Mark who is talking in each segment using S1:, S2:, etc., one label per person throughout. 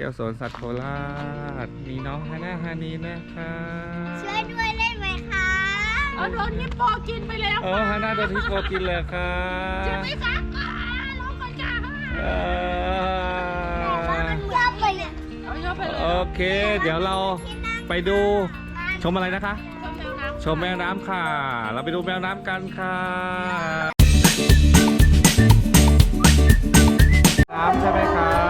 S1: ที่ยวสวนสัตว์โคราชมีน้องฮาน่าฮานีนะคะ
S2: ช่วยด้วยได้ไหมคะ
S3: เอาโดนฮิปโปกินไปแล้ว
S1: โอ้ฮาน่าโดนฮิปโปกินเลยค่ะ
S3: ใช่ไหมคะอ่าลงไปจ้า
S1: เอ
S2: ว่า
S1: อ
S2: มันเยอะไปเลย
S3: เอาเยอะไปเลย
S1: โอเค เดี๋ยวเราไปดูชมอะไรนะคะ ชมแมวน้ำค่ะ เราไปดูแมวน้ำกันค่ะน้ำใช่ไหมคะ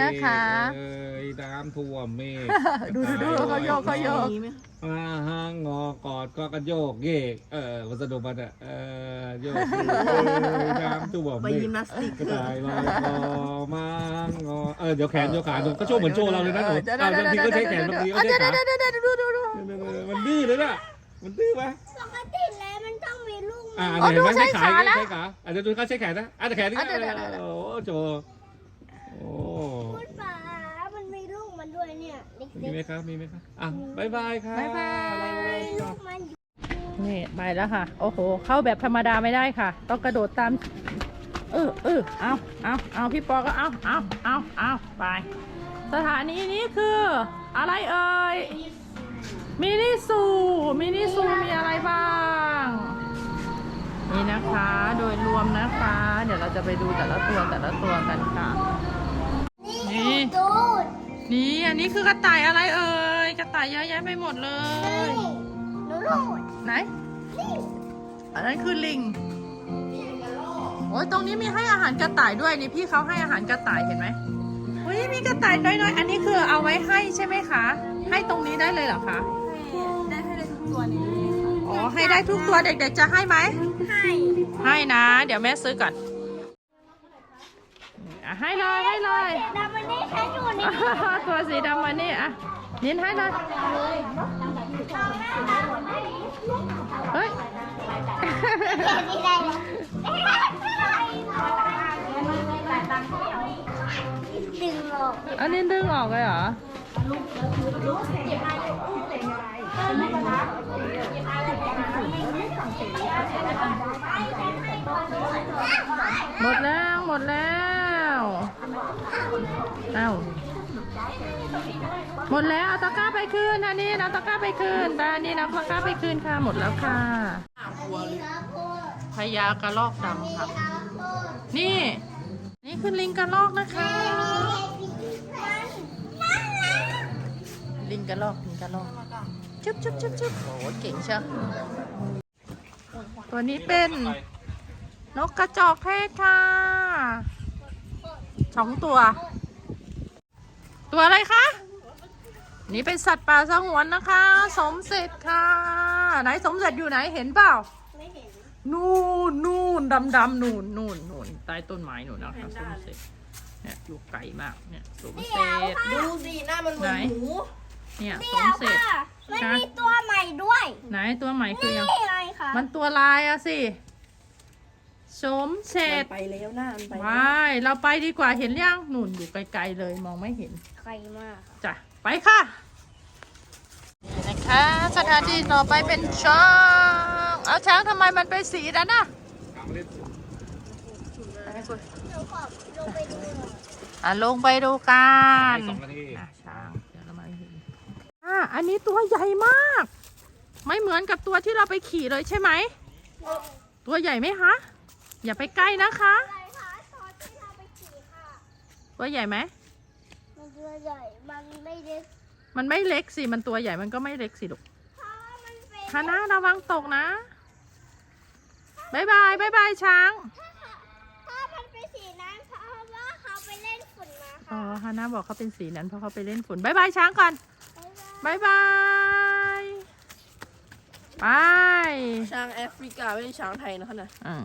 S1: นี้
S2: ชะ
S3: นีนะคะ
S1: เอ้ยน้ำท่วมเมฆ
S3: ดูดูดูเขาโยกเขาโยก
S1: มาหางงอกอดก็กันโยกเยกเออวัสดุมันอะเออโยกเยกเออน้ำท่วม
S4: ไป
S1: เมฆ
S4: ยิมนาสติก
S1: กระต่ายลอยคอมาหงอเออเดี๋ยวแขนโยกขาดูก็โชว์เหมือนโชว์เราเลยนะหนูเอาบางทีก็ใช้แขนบางทีก็ใช้ขา
S3: เดี๋ยวเดี๋ยวเดี๋ยวดูดูดู
S1: มันดื้อเลยน่ะมันดื้อไหม
S2: ปกติแล้วมันต้องมีลูก
S1: อ่า
S3: อ๋อ
S1: เห็นไหม
S3: ดูใช้
S1: ใช้ขา
S3: ขาแล้ว
S1: ใช้ขาอะเดี๋ยวดูเขาใช้แขนนะอะแต่แขนนี่
S3: อะเดี๋ยวเดี๋ยวเดี๋ยว
S1: โอ้โจโอ้
S2: คุณป๋ามันมีลูกมันด้วยเนี่ยเด็ก
S1: มีไหมครับ มีไหมครับ อะบายบายครับ
S3: บ๊ายบาย
S2: ๆลูกมันอยู่
S3: นี่ไปแล้วค่ะ โอ้โห เข้าแบบธรรมดาไม่ได้ค่ะ ต้องกระโดดตาม เออเออเอาเอาเอาพี่ปอก็เอาเอาเอาเอาไป สถานีนี้คือ อะไรเอ่ย มินิซูมินิซูมีอะไรบ้าง นี่นะคะ โดยรวมนะคะ เดี๋ยวเราจะไปดูแต่ละตัวแต่ละตัวกันค่ะนี่
S2: ดูด
S3: นี่อันนี้คือกระต่ายอะไรเอ่ยกระต่ายเยอะแยะไปหมดเลย
S2: นี่หนูดูด
S3: ไหนอันนั้นคือลิงโอ้ยตรงนี้มีให้อาหารกระต่ายด้วยนี่พี่เขาให้อาหารกระต่ายเห็นไหมเฮ้ยมีกระต่ายน้อยๆอันนี้คือเอาไว้ให้ใช่ไหมคะ ให้ตรงนี้ได้เลยเหรอคะ
S4: ได้ให้ได้ทุกตัวนี้ค่ะ
S3: อ๋อให้ได้ทุกตัวเด็กๆจะให้ไหม
S2: ให้
S3: ให้นะ เดี๋ยวแม่ซื้อก่อน อะให้เลยให้เลย
S2: ดามันได้แค่อยู่ใน
S3: ตัวสีดำมานี่อะนินให้เลยเฮ้ย
S2: แค่นี้ได้แล้วดึงออก
S3: อันนี้ดึงออกเลยเหรอหมดแล้วหมดแล้ว เอาหมดแล้วเอาตะกร้าไปคืนอันนี้เอาตะกร้าไปคืนไปอันนี้เอาตะกร้าไปคืนค่ะ หมดแล้วค่ะพญากระรอกดำค่ะ นี่ นี่คือลิงกระรอกนะคะ ลิงกระรอกลิงกระรอกจุ๊บจุ๊บจุ๊บจุ๊บโอ้เก่งเชียวตัวนี้เป็นนกกระจอกเทศค่ะ สองตัว ตัวอะไรคะ นี่เป็นสัตว์ป่าสงวนนะคะ สมเสร็จค่ะ ไหนสมเสร็จอยู่ไหนเห็นเปล่า
S2: ไม่เห็น
S3: นู่นนู่นดำดำนู่นนู่นนู่นใต้ต้นไม้นู่นนะคะสมเสร็จเนี่ยอยู่ไกลมากเนี่ยสมเสร็จ
S4: ดูสิหน้ามันเหมือนหมู
S3: เนี่ยส
S2: เดี๋
S3: ม
S2: ยว
S3: เสร็จ
S2: ค่ะ
S3: ส
S2: มัน
S3: ฮะ
S2: มีตัวใหม่ด้วย
S3: ไหนตัวใหม่คือยัง
S2: นี่ไงคะ
S3: มันตัวลายอะสิ สมเสร็จ
S4: ไปแล้วหน้ามันไป
S3: ไปเราไปดีกว่าเห็นยังหนุนอยู่ไกลๆเลยมองไม่เห็น
S2: ใครมากค่ะ
S3: จ้ะไปค่ะนี่นะคะสถานที่ต่อไปเป็นช้างเอาช้างทำไมมันเป็นสีนั้นน่ะ
S2: หนูขอลงไปดูหน่อย
S3: อะลงไปดูกัน
S1: สองนาที
S3: อะช้างเดี๋ยวเรามาเห็นอะอันนี้ตัวใหญ่มาก ไม่เหมือนกับตัวที่เราไปขี่เลยใช่ไหม ตัวใหญ่ไหมคะ อย่าไปใกล้นะคะ
S2: อะไรคะตอนที่เราไปขี่ค่ะ
S3: ตัวใหญ่ไหม
S2: มันตัวใหญ่ มันไม่เล็ก
S3: มันไม่เล็กสิ มันตัวใหญ่มันก็ไม่เล็กสิลูก
S2: เพราะว่ามันเป็น
S3: ฮานะระวังตกนะบายบายบายบายช้าง
S2: ถ้าถ้ามันเป็นสีนั้นเพราะว่าเขาไปเล่นฝุ่นมา
S3: อ๋อ
S2: ค่ะ
S3: ฮานะบอกเขาเป็นสีนั้นเพราะเขาไปเล่นฝุ่นบายบายช้างก่อน
S2: บ๊ายบาย
S3: บายบายไป
S4: ช้างแอฟริกาไม่ใช่ช้างไทยนะคะนะ
S3: อืม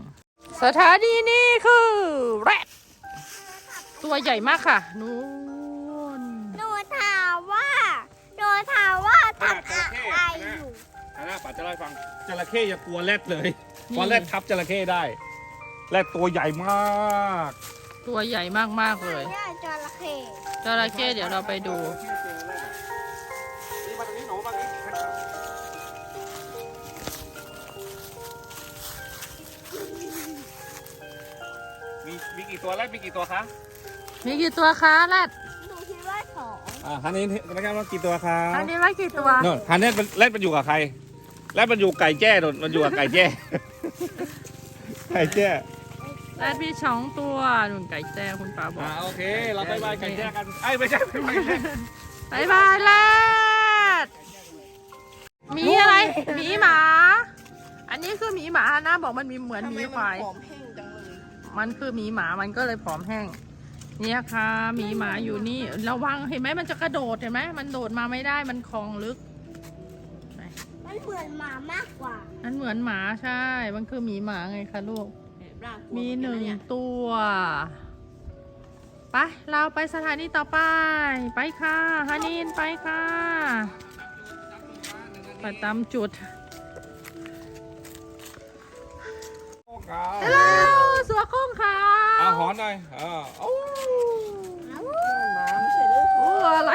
S3: สถานีนี้คือแรดตัวใหญ่มากค่ะ นู่น
S2: หนูถามว่าหนูถามว่าทำอะไรอยู่
S1: อันนั้นป๋าจะเล่าให้ฟังจระเข้อย่ากลัวแรดเลยเพราะแรดทับจระเข้ได้แรดตัวใหญ่มาก
S3: ตัวใหญ่มากๆเลย
S2: เนี่ยจระเข้
S3: จระเข้เดี๋ยวเราไปดู
S1: นี่ ตัวแรดมีกี่ตัวคะ
S3: มีกี่ตัวคะแรด
S2: หนูคิดว่าสอง
S1: อ่าฮันนี่นะครับว่ากี่ตัวคะ
S3: อันนี้ไว้กี่ตัว
S1: โน่นฮันนี่เป็นแรดมันอยู่กับใครแรดมันอยู่ไก่แจ้โดนมันอยู่กับไก่แจ้ ไก่แจ้
S3: แรดมีสองตัวนุ่นไก่แจ้คุณป้าบอ
S1: อ่ากโอเค เราไปบายไก่แจ้กันไอ้ยไม่ใช่ไม่ใช่
S3: บายบายแรดหมีอะไรหมีหมา อันนี้คือหมีหมานะบอกมันมีเหมือนหมีควาย
S4: ผอมแห้งจังเลย
S3: มันคือหมีหมามันก็เลยผอมแห้ง เนี่ยค่ะหมีหมาอยู่นี่ระวังเห็นไหมมันจะกระโดดเห็นไหมมันโดดมาไม่ได้มันคลองลึก
S2: มันเหมือนหมามากกว่า
S3: มันเหมือนหมาใช่ มันคือหมีหมาไงคะลูก
S4: ร่างกลัว
S3: มีหนึ่ง
S4: เย
S3: ตัวไปเราไปสถานีต่อไป ไปค่ะฮานินไปค่ะไปตามจุด ฮัลโหลสัวโค้งค่ะ
S1: เอาหอนหน่อยเออโอ้
S4: หมาไม่ใช่หรือ
S3: โอ้อะไร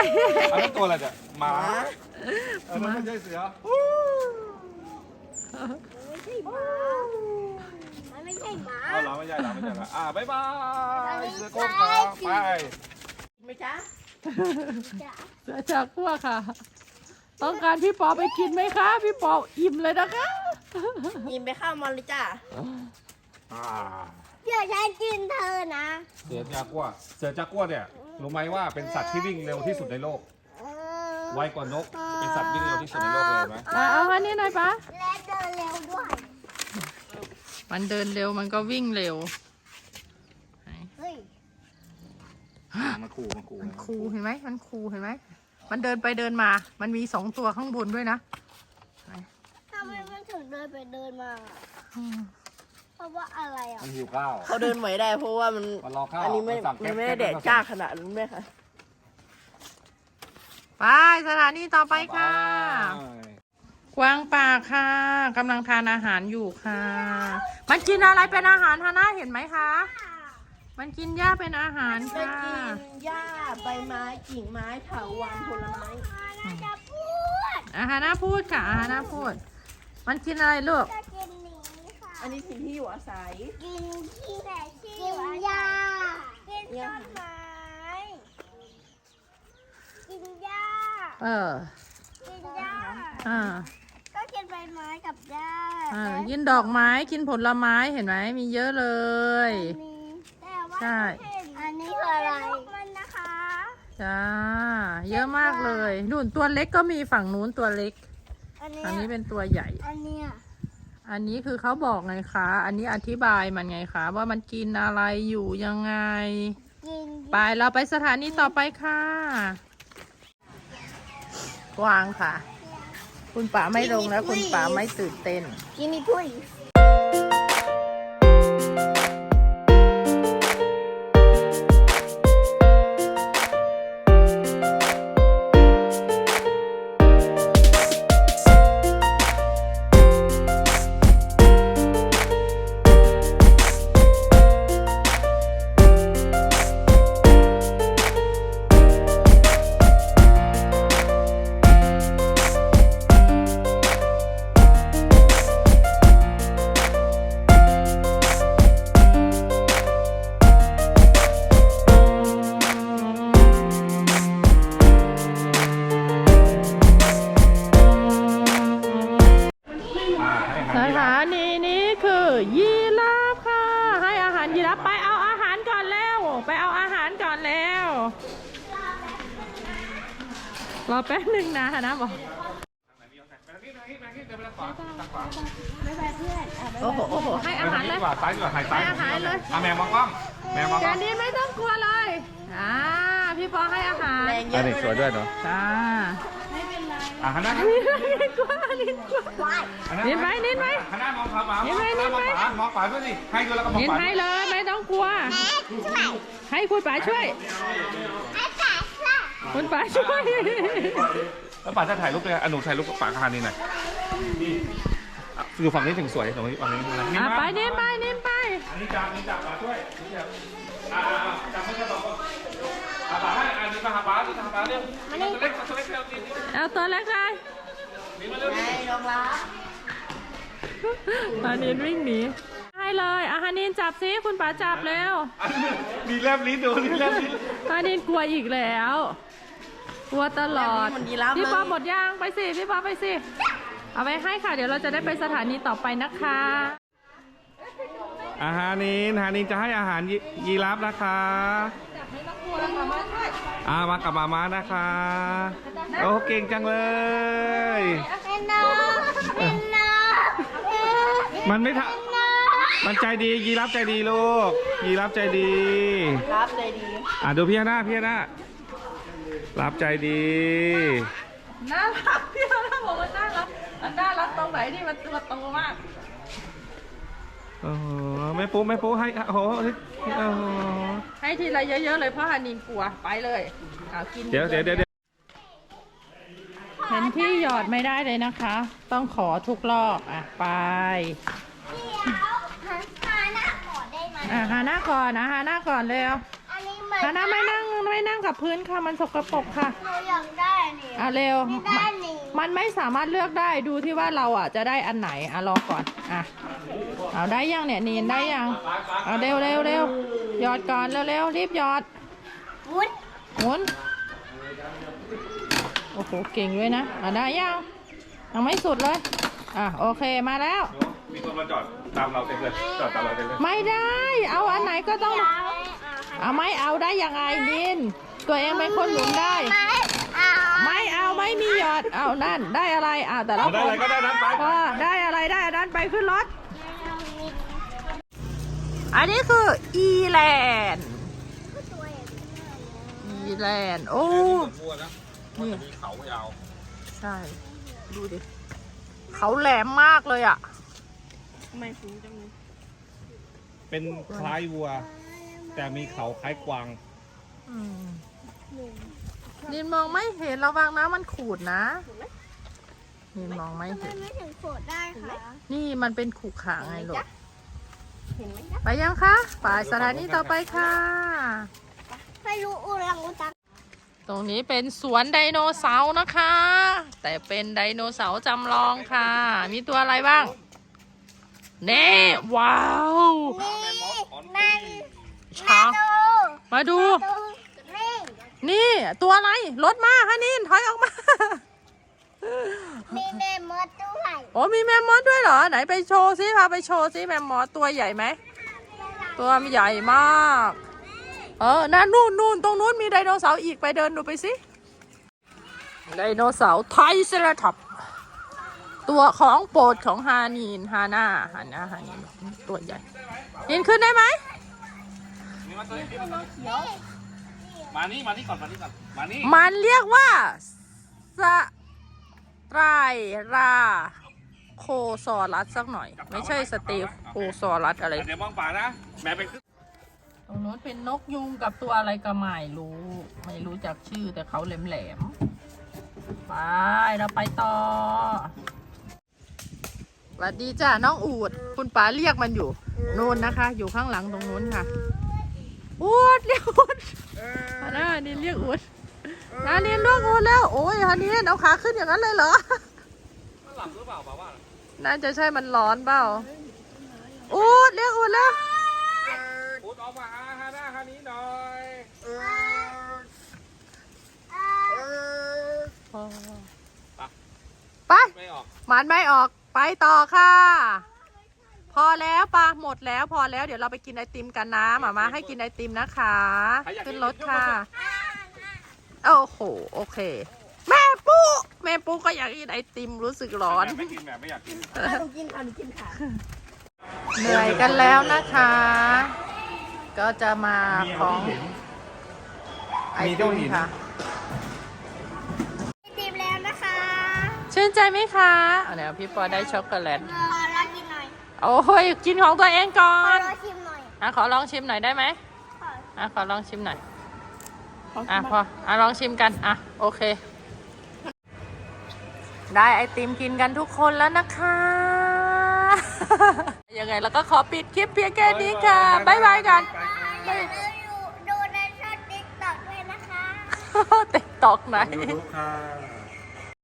S1: อันนั้นตัวอะไรเนี่ยหมาอันนั้นไม่ใช่เสือ
S2: ไม่ใช่หมามันไม่ใช่หมา
S1: เอาเหราไม่ใช่เหราไม่ใช่เหรออ่าบ๊ายบาย
S2: ไป
S1: เสือโค้งครับไป
S4: ไหมจ๊ะ
S3: เสือจากพวกค่ะ ต้องการพี่ปอไปกินไหมคะ พี่ปออิ่มเลยนะคะ
S4: ยินไปข้าวมันเลยจ้า
S1: อ่า
S2: เดี๋ยวฉันกินเธอนะ
S1: เสือจากัวเสือจากัวเนี่ยรู้ไหมว่าเป็นสัตว์ที่วิ่งเร็วที่สุดในโลก
S2: เออ
S1: ไวกว่านก เป็นสัตว์วิ่งเร็วที่สุดในโลกเลยเห็นไหม
S3: อะเอาอันนี้หน่อยปะ
S2: และเดินเร็วด้วย
S3: มันเดินเร็วมันก็วิ่งเร็ว
S2: เฮ้ย
S1: มันขู่มันขู่
S3: มันคูเห็นไหมมันคูเห็นไหมมันเดินไปเดินมา มันมีสองตัวข้างบนด้วยนะ
S2: ทำไมมัน ถึงเดินไปเดินมา
S3: อืม
S2: เพราะว่าอะไรอะ
S1: มันหิวข้าว
S4: เขาเดินไหวได้เพราะว่ามัน
S1: มันรอข้าว
S4: อันนี้ไม่
S1: มันสั่งแก๊
S4: มั
S1: ป
S4: นไม่ได้แดดจ้าขนาดนั้นไหมคะ
S3: ไปสถานีต่อไปค่ะ กวางป่าค่ะกำลังทานอาหารอยู่ค่ะ มันกินอะไรเป็นอาหารฮาน่าเห็นไหมคะ มันกินหญ้าเป็นอาหาร
S4: ไป
S3: ค่ะ
S4: กินหญ้าใบไม้กิ่งไม้เถาวัลย์ผลไม้
S2: น่าจะพูด
S3: อาหารน่าพูดค่ะอาหารน่าพูด มันกินอะไรลูก
S2: จะกินหนี้ค่ะ
S4: อันนี้ถิ่นที่อยู่อาศัย
S2: กินขี้แต่ขี้กินหญ้ากินต้นไม้กินหญ้า
S3: เออ
S2: กินหญ้า
S3: อ่า
S2: ก็กินใบไม้กับหญ้า
S3: อ่า กินดอกไม้ กินผลไม้ เห็นไหม มีเยอะเลย
S2: มีแต่ว่า
S3: ใช่
S2: อันนี้คืออะไรมันนะคะ
S3: จ้า เยอะมากเลย นู่นตัวเล็กก็มีฝั่งนู้นตัวเล็ก
S2: อันเนี้
S3: อันนี้
S2: ย
S3: เป็นตัวใหญ่
S2: อันเนี้ย
S3: อันนี้คือเขาบอกไงคะ อันนี้อธิบายมันไงคะ ว่ามันกินอะไรอยู่ยังไง
S2: กิน
S3: ไปเราไปสถานีต่อไปค่ะกวางค่ะ คุณป๋าไม่ลงแล้วคุณป๋าไม่ตื่นเต้น
S2: กินนี่ถ้วย
S3: แป๊บหนึ่งนะนะบอกโอ้โหโอ้โหให้อาหารเลย
S1: ซ้ายดีกว่าถ่ายซ้าย
S3: ให้อาหารเลย
S1: อะแมวมองกล้องแมวมองก
S3: แก
S1: ล้อง
S3: นี้ไม่ต้องกลัวเลย อ่า พี่ปอให้อาหาร
S4: แรงเย
S1: อัน
S4: อะ
S1: นี้สวยด้วยเนาะ
S3: จ้า
S1: อะหันหน้า
S3: นี่กลัวนี่กลัวนิดไหมนิดไหม
S1: หันหน้ามองขวา
S3: นิดไหม
S1: หันหน้ามอง
S3: นิดไหม
S1: ขวามองขวาด้วยสิให้ดูแล้วก็มอง
S3: นิน
S1: ขวา
S3: ให้เลยไม่ต้องกลัว ให้คุณป๋าช่วย คุณป๋าช่วย
S1: แล้วป่าจะถ่ายรูปเลยอะหนูถ่ายรูปกับป่าคานี่หน่อยนี่อะอยู่ฝั่งนี้ถึงสวยตรงนี้ฝั่งนี้นะ
S3: อะ
S1: มา
S3: ไปนินไปนินไป
S1: อันนี้จับนี่จับป่าช่วยนี่จับอ่าอ่าจับไม่ใช่สองคนอะป่าให้อันนี้มาหาป่านี่มาหาป่าเร็วตัวเล็กตัวเล็กเร็วนี่นี่
S3: เอาตัวเล็กเลย
S1: นี่มาเร็ว
S4: ไง
S1: นี่
S4: น้องรัก
S3: ฮานินวิ่งหนีให้เลยอาฮานินจับซิคุณป๋าจับเร็ว
S1: อันนี้มีแลบลิ้นดูมีแลบลิ้น
S3: ฮานินกลัวอีกแล้ว กลัวตลอด
S4: มันยีราฟ
S3: พี่
S4: เลย
S3: ปอหมดย่างไปสิ พี่ปอไปสิ เอาไปให้ค่ะ เดี๋ยวเราจะได้ไปสถานีต่อไปนะคะ
S1: อาหารนินฮานินจะให้อาหารยียีราฟนะคะ
S3: ไม่ต้องกลัวแล้วค่ะมาช่วย
S1: อามากับมามานะคะ โอ้เก่งจังเลย
S2: เป็นน้องเป็นน้อง
S1: มันไม่ทะมันใจดียีราฟใจดีลูกยีราฟใจดี
S4: ครับใจดี
S1: อะดูพี่ฮาน่าพี่ฮาน่า รับใจดี
S3: น่ารักพี่เราบอกว่าน่ารักมันน่ารักตรงไหนที่มันตัวโตมาก
S1: โอ้โหไม่ปุ๊ไม่ปุ๊ให้โอ้โหโอ้โห
S3: ให้ทีละเยอะๆเลยเพราะฮานินกลัวไปเลยเอากิน
S1: เดี๋ยวเดี๋ยวเดี๋ยวเดี๋ยว
S3: เห็นที่หยอดไม่ได้เลยนะคะ ต้องขอทุกรอบอะไป
S2: เดี๋ยวหันมาหน้าก่อนได้ไหม
S3: อะหาหน้าก่อนนะหาหน้าก่อนเร็ว
S2: อันนี้เหมือน
S3: หาหน้าไม่นั่ง ไม่นั่งกับพื้นค่ะ มันสกปรกค่ะ
S2: หนูอยากได้อันนี้
S3: อะเร็ว
S2: ไม่ได้นี่
S3: มันไม่สามารถเลือกได้ดูที่ว่าเราอะจะได้อันไหนอะรอก่อนอะเอาได้ยังเนี่ยนีนได้ยังเอาเร็วเร็วเร็วหยอดก่อนเร็วเร็วรีบหยอด
S2: วุ้น
S3: หมุนโอ้โหเก่งด้วยนะอะได้ยังยังไม่สุดเลยอะโอเคมาแล้ว
S1: มีคนมาจอดตามเราเต็มเลยจอดตามเราเต็มเลย
S3: ไม่ได้ เอาอันไหนก็ต้อง เอา ไม่เอาได้ยังไงนิน ตัวเองเป็นคนหมุนได้
S2: ไม่เอา
S3: ไม่เอาไม่มีหยอดเอานั่นได้อะไรอ่าแต่ละ
S1: เอา
S3: ค
S1: ได้อะไร
S3: น
S1: ก็ได้นั้นไป
S3: ก็ได้อะไรได้อันนั้นไปขึ้นรถ อันนี้คืออีแลนด์อีแลนด์โอ้
S1: บัวนะ
S3: นี่
S1: มีเขายาว
S3: ใช่ ดูดิ เขาแหลมมากเลยอะ
S4: ไม่ฟูจังเลย
S1: เป็นคล้ายวัว แต่มีเขาคล้ายกวาง
S3: อืมนินมองไม่เห็นระวังนะมันขูดนะนินมองไม่
S2: ทำไม
S3: เห็น
S2: ไม่ถึงโขดได้คะ
S3: นี่มันเป็นขู่ขาไงลูก
S4: เห็นไหมจ๊ะ
S3: ไปยังคะไปสถานีต่อไปค่ะ
S2: ไม่รู้อุรังอุตัง
S3: ตรงนี้เป็นสวนไดโนเสาร์นะคะ แต่เป็นไดโนเสาร์จำลองค่ะ มีตัวอะไรบ้างเน่ว้าว
S2: นี่นั่น
S3: ช้าง
S2: ดู
S3: มาดู
S2: ดูนี่
S3: นี่ตัวอะไรรถมาฮะนินถอยออกมา
S2: มีเมมมดด้วย
S3: โอ้มีแมมมอสด้วยเหรอ ไหนไปโชว์ซิพาไปโชว์ซิแมมมอสตัวใหญ่ไหม ตัวใหญ่มาก เออนั่นนู่นนู่นตรงนู้นมีไดโนเสาร์อีกไปเดินดูไปสิไดโนเสาร์ไทรเซราทอปส์ตัวของโปรดของฮานีนฮาน่าฮาน่าฮานีนตัวใหญ่ยินขึ้นได้ไหม
S1: นี่มาตัวนี้มานี่มานี่ก่อนมานี่ก่อนมานี่
S3: มันเรียกว่าสไตรราโคซอรัสสักหน่อย ไม่ใช่สเตโคซอรัสอะไร
S1: เดี๋ยวมองป่านะแม่เป็น
S3: ตรงนู้นเป็นนกยุงกับตัวอะไรก็ไม่รู้ ไม่รู้จักชื่อแต่เขาแหลมๆไปเราไปต่อสวัสดีจ้าน้องอูด คุณป๋าเรียกมันอยู่นู่นนะคะ อยู่ข้างหลังตรงนู้นค่ะ อูดเรียกอูดฮานานี่เรียกอูดนาเนียนเรียกอูดแล้ว โอ้ยฮานีนเอาขาขึ้นอย่างนั้นเลยเหรอ
S1: หลับหรือเปล่าป่าว่า
S3: น่าจะใช่มันร้อนเปล่าอูดเรียกอูดแล้ว
S1: พูดออกมาหาฮาน่าฮานี้หน่อย
S3: ไป
S1: ไม่ออก
S3: มันไม่ออกไปต่อค่ะ พอแล้วปะหมดแล้วพอแล้วเดี๋ยวเราไปกินไอติมกันนะหมามาให้กินไอติมนะคะขึ้นรถค่ะโอ้โหโอเค แม่แม่ปุ๊กก็อยากกินไอติมรู้สึกร้อน
S1: ไม่กินแบบไม่อยากกิน
S4: ถ้าหนูกินค่ะหนูกินค่ะ
S3: เหนื่อยกันแล้วนะคะ ก็จะมาของไอติมค่ะ
S2: ติมแล้วนะคะ
S3: ชื่นใจไหมคะเอาเดี๋ยวพี่ปอได้ช็อกโกแลต โอ้ยกินของตัวเองก่อ
S2: ขอนลองชิมหน่อย
S3: อะขอลองชิมหน่อยได้ไหม
S2: ขอ
S3: อะขอลองชิมหน่อยอะพออะลองชิมกันอะโอเค ได้ไอติมกินกันทุกคนแล้วนะคะ ยังไงแล้วก็ขอปิดคลิปเพียงแค่นี้ค่ะบ๊ายบายกัน
S2: อย่าลืมดูดูในช่องติ๊กต็อกด้วยนะคะ
S3: ติ๊กตอกไหน
S1: ยูทูบค่ะ